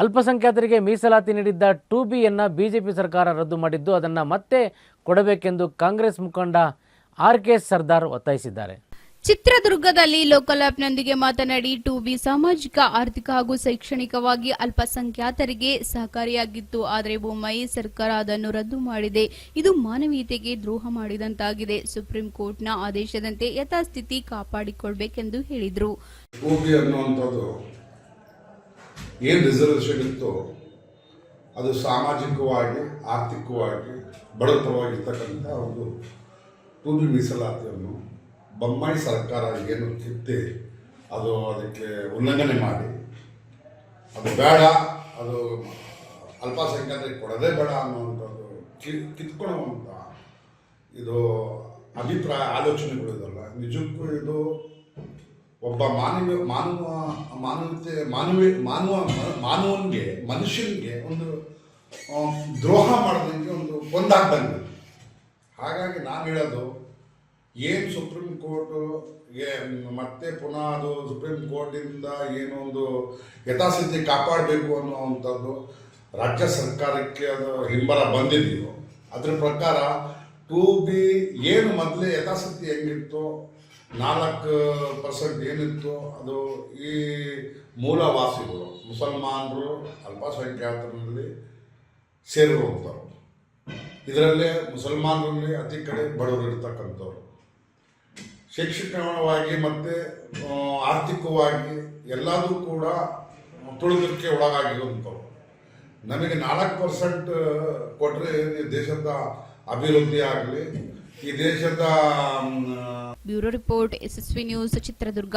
ಅಲ್ಪಸಂಖ್ಯಾತರಿಗೆ ಮೀಸಲಾತಿ ನೀಡಿದ್ದ ಟು ಬಿಯನ್ನು ಬಿಜೆಪಿ ಸರ್ಕಾರ ರದ್ದು ಮಾಡಿದ್ದು ಅದನ್ನು ಮತ್ತೆ ಕೊಡಬೇಕೆಂದು ಕಾಂಗ್ರೆಸ್ ಮುಖಂಡ ಆರ್ ಕೆ ಸರ್ದಾರ್ ಒತ್ತಾಯಿಸಿದ್ದಾರೆ. ಚಿತ್ರದುರ್ಗದಲ್ಲಿ ಲೋಕಲ್ ಆಪ್ನೊಂದಿಗೆ ಮಾತನಾಡಿ ಟು ಬಿ ಸಾಮಾಜಿಕ ಆರ್ಥಿಕ ಹಾಗೂ ಶೈಕ್ಷಣಿಕವಾಗಿ ಅಲ್ಪಸಂಖ್ಯಾತರಿಗೆ ಸಹಕಾರಿಯಾಗಿತ್ತು. ಆದರೆ ಬೊಮ್ಮಾಯಿ ಸರ್ಕಾರ ಅದನ್ನು ರದ್ದು ಮಾಡಿದೆ. ಇದು ಮಾನವೀಯತೆಗೆ ದ್ರೋಹ ಮಾಡಿದಂತಾಗಿದೆ. ಸುಪ್ರೀಂ ಕೋರ್ಟ್ನ ಆದೇಶದಂತೆ ಯಥಾಸ್ಥಿತಿ ಕಾಪಾಡಿಕೊಳ್ಬೇಕೆಂದು ಹೇಳಿದರು. ಏನು ರಿಸರ್ವೇಷನ್ ಇತ್ತೋ, ಅದು ಸಾಮಾಜಿಕವಾಗಿ, ಆರ್ಥಿಕವಾಗಿ ಬಡತವಾಗಿರ್ತಕ್ಕಂಥ ಒಂದು ಟೂಬಿ ಮೀಸಲಾತಿಯನ್ನು ಬೊಮ್ಮಾಯಿ ಸರ್ಕಾರ ಏನು ಕಿತ್ತಿ ಅದು ಅದಕ್ಕೆ ಉಲ್ಲಂಘನೆ ಮಾಡಿ. ಅದು ಬೇಡ, ಅದು ಅಲ್ಪಸಂಖ್ಯಾತರಿಗೆ ಕೊಡೋದೇ ಬೇಡ ಅನ್ನುವಂಥದ್ದು ಕಿ ಕಿತ್ಕೊಳ್ಳುವಂಥ ಇದು ಅಭಿಪ್ರಾಯ ಆಲೋಚನೆಗಳು ಇದಲ್ಲ ನಿಜಕ್ಕೂ ಇದು ಒಬ್ಬ ಮಾನವ ಮಾನವ, ಮಾನವತೆ ಮಾನವ ಮಾನವ, ಮಾನವನಿಗೆ, ಮನುಷ್ಯನಿಗೆ ಒಂದು ದ್ರೋಹ ಮಾಡೋದಕ್ಕೆ ಒಂದು ಒಂದಾಗ್ದಂಗೆ. ಹಾಗಾಗಿ ನಾನು ಹೇಳೋದು, ಏನು ಸುಪ್ರೀಂ ಕೋರ್ಟು ಮತ್ತೆ ಪುನಃ ಅದು ಸುಪ್ರೀಂ ಕೋರ್ಟಿಂದ ಏನೋ ಒಂದು ಯಥಾಸ್ಥಿತಿ ಕಾಪಾಡಬೇಕು ಅನ್ನುವಂಥದ್ದು ರಾಜ್ಯ ಸರ್ಕಾರಕ್ಕೆ ಅದು ಹಿಂಬರ ಬಂದಿದೆಯೋ, ಅದ್ರ ಪ್ರಕಾರ ಟು ಬಿ, ಏನು ಮೊದಲೇ ಯಥಾಸ್ಥಿತಿ ಹೆಂಗಿತ್ತು ನಾಲ್ಕು ಪರ್ಸೆಂಟ್ ಏನಿತ್ತು, ಅದು ಈ ಮೂಲವಾಸಿಗಳು ಮುಸಲ್ಮಾನರು, ಅಲ್ಪಸಂಖ್ಯಾತರಲ್ಲಿ ಸೇರಿರುವಂಥವ್ರು. ಇದರಲ್ಲೇ ಮುಸಲ್ಮಾನರಲ್ಲಿ ಅತಿ ಕಡೆ ಬಡವರು ಇರ್ತಕ್ಕಂಥವ್ರು. ಶೈಕ್ಷಣಿಕವಾಗಿ ಮತ್ತು ಆರ್ಥಿಕವಾಗಿ ಎಲ್ಲದೂ ಕೂಡ ತುಳಿದಕ್ಕೆ ಒಳಗಾಗಿರುವಂಥವ್ರು. ನಮಗೆ ನಾಲ್ಕು ಪರ್ಸೆಂಟ್ ಕೊಟ್ಟರೆ ದೇಶದ ಅಭಿವೃದ್ಧಿ ಆಗಲಿ, ಈ ದೇಶದ bureau report S S V news Chitradurga.